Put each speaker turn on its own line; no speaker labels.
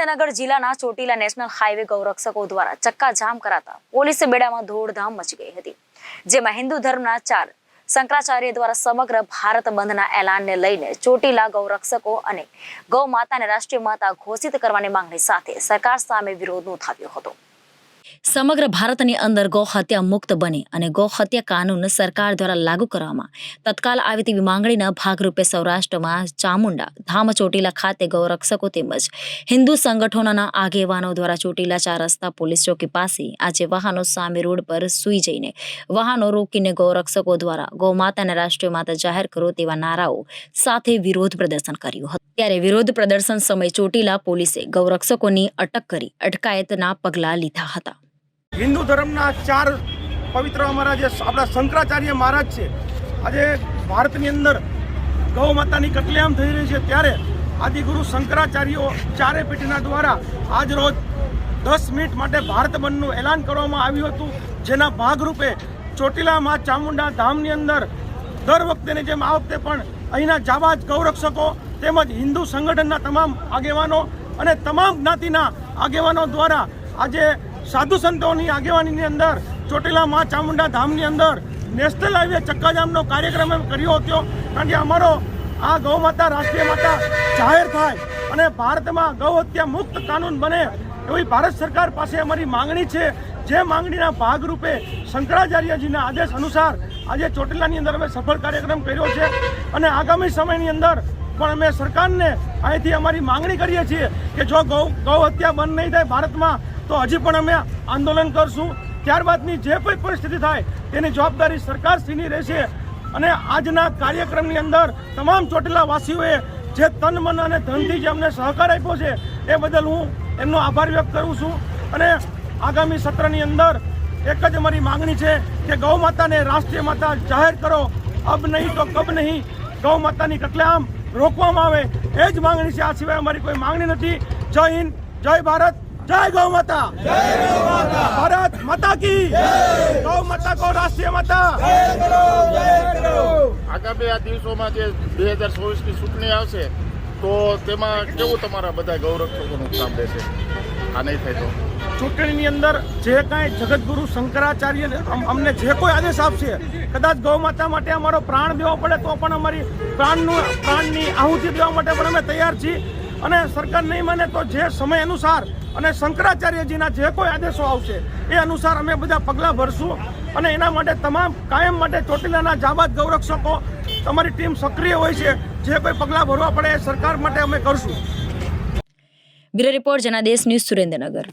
સુરેન્દ્રનગર જિલ્લાના Chotila national highway ગૌરક્ષકો દ્વારા ચક્કાજામ કરાતા પોલીસ બેડામાં ધોળધામ મચી ગઈ હતી, જેમાં હિન્દુ ધર્મના ચાર શંકરાચાર્ય દ્વારા સમગ્ર ભારત બંધના એલાનને લઈને ચોટીલા ગૌરક્ષકો અને ગૌ માતાને રાષ્ટ્રીય માતા ઘોષિત કરવાની માંગણી સાથે સરકાર સામે વિરોધ નોંધાવ્યો હતો. સમગ્ર ભારતની અંદર ગૌહત્યા મુક્ત બને અને ગૌહત્યા કાનૂન સરકાર દ્વારા લાગુ કરવામાં. તત્કાલ આવી તેવી માંગણીના ભાગરૂપે સૌરાષ્ટ્રમાં ચામુંડા ધામ ચોટીલા ખાતે ગૌરક્ષકો તેમજ હિન્દુ સંગઠનોના આગેવાનો દ્વારા ચોટીલા ચાર રસ્તા પોલીસ ચોકી પાસે આજે વાહનો સામે રોડ પર સૂઈ જઈને વાહનો રોકીને ગૌરક્ષકો દ્વારા ગૌમાતાને રાષ્ટ્રીય માતા જાહેર કરો તેવા નારાઓ સાથે વિરોધ પ્રદર્શન કર્યું હતું. ત્યારે વિરોધ પ્રદર્શન સમયે ચોટીલા પોલીસે ગૌરક્ષકોની અટક કરી અટકાયતના પગલાં લીધા હતા.
હિન્દુ ધર્મના ચાર પવિત્ર અમારા જે આપણા શંકરાચાર્ય મહારાજ છે, આજે ભારતની અંદર ગૌ માતાની કટલેઆમ થઈ રહી છે, ત્યારે આદિગુરુ શંકરાચાર્યો ચારે પીઠના દ્વારા આજ રોજ દસ મિનિટ માટે ભારત બંધનું એલાન કરવામાં આવ્યું હતું, જેના ભાગરૂપે ચોટીલા માં ચામુંડા ધામની અંદર દર વખતેની જેમ આ વખતે પણ અહીંના જાબાજ ગૌરક્ષકો તેમજ હિન્દુ સંગઠનના તમામ આગેવાનો અને તમામ જ્ઞાતિના આગેવાનો દ્વારા આજે સાધુ સંતોની આગેવાનીની અંદર ચોટીલા મા ચામુંડા ધામની અંદર નેશનલ હાઈવે ચક્કાજામનો કાર્યક્રમ કર્યો હતો. કારણ કે અમારો આ ગૌ માતા, રાષ્ટ્રીય માતા જાહેર થાય અને ભારતમાં ગૌ હત્યા મુક્ત કાનૂન બને એવી ભારત સરકાર પાસે અમારી માંગણી છે. જે માંગણીના ભાગરૂપે શંકરાચાર્યજીના આદેશ અનુસાર આજે ચોટીલાની અંદર અમે સફળ કાર્યક્રમ કર્યો છે અને આગામી સમયની અંદર પણ અમે સરકારને અહીંથી અમારી માંગણી કરીએ છીએ કે જો ગૌ ગૌ હત્યા બંધ નહીં થાય ભારતમાં તો હજી પણ અમે આંદોલન કરશું. ત્યારબાદની જે કોઈ પરિસ્થિતિ થાય, તેની જવાબદારી સરકારશ્રીની રહેશે. અને આજના કાર્યક્રમની અંદર તમામ ચોટીલા વાસીઓએ જે તન, મન અને ધનથી જે અમને સહકાર આપ્યો છે, એ બદલ હું એમનો આભાર વ્યક્ત કરું છું. અને આગામી સત્રની અંદર એક જ અમારી માંગણી છે કે ગૌ માતાને રાષ્ટ્રીય માતા જાહેર કરો. અબ નહીં તો કબ નહીં. ગૌ માતાની કતલેઆમ રોકવામાં આવે. એ જ માગણી છે. આ સિવાય અમારી કોઈ માંગણી નથી. જય હિન્દ, જય ભારત. જય ગૌ માતા ભારત માતા કી ગૌ માતા કો રાષ્ટ્રીય માતા
આગામી આ દિવસોમાં જે બે હજાર ચોવીસની ચૂંટણી આવશે તો તેમાં કેવું તમારા બધા ગૌરક્ષકોનું કામ રહેશે આ નહીં થાય તો?
ચૂંટણીની અંદર જે કાંઈ જગતગુરુ શંકરાચાર્ય અમ- અમને જે કોઈ આદેશ આપશે કદાચ ગૌ માતા માટે અમારો પ્રાણ દેવો પડે તો પણ અમારી પ્રાણનું પ્રાણની આહુતિ દેવા માટે પણ અમે તૈયાર છીએ. અને સરકાર નહીં માને તો જે સમય અનુસાર અને શંકરાચાર્યજીના જે કોઈ આદેશો આવશે, એ અનુસાર અમે બધા પગલાં ભરશું અને એના માટે તમામ કાયમ માટે ચોટીલાના જાબાદ ગૌરક્ષકો, તમારી ટીમ સક્રિય હોય છે, જે કોઈ પગલાં ભરવા પડે સરકાર માટે અમે કરશું.
Bureau report, Janadesh news Surendranagar.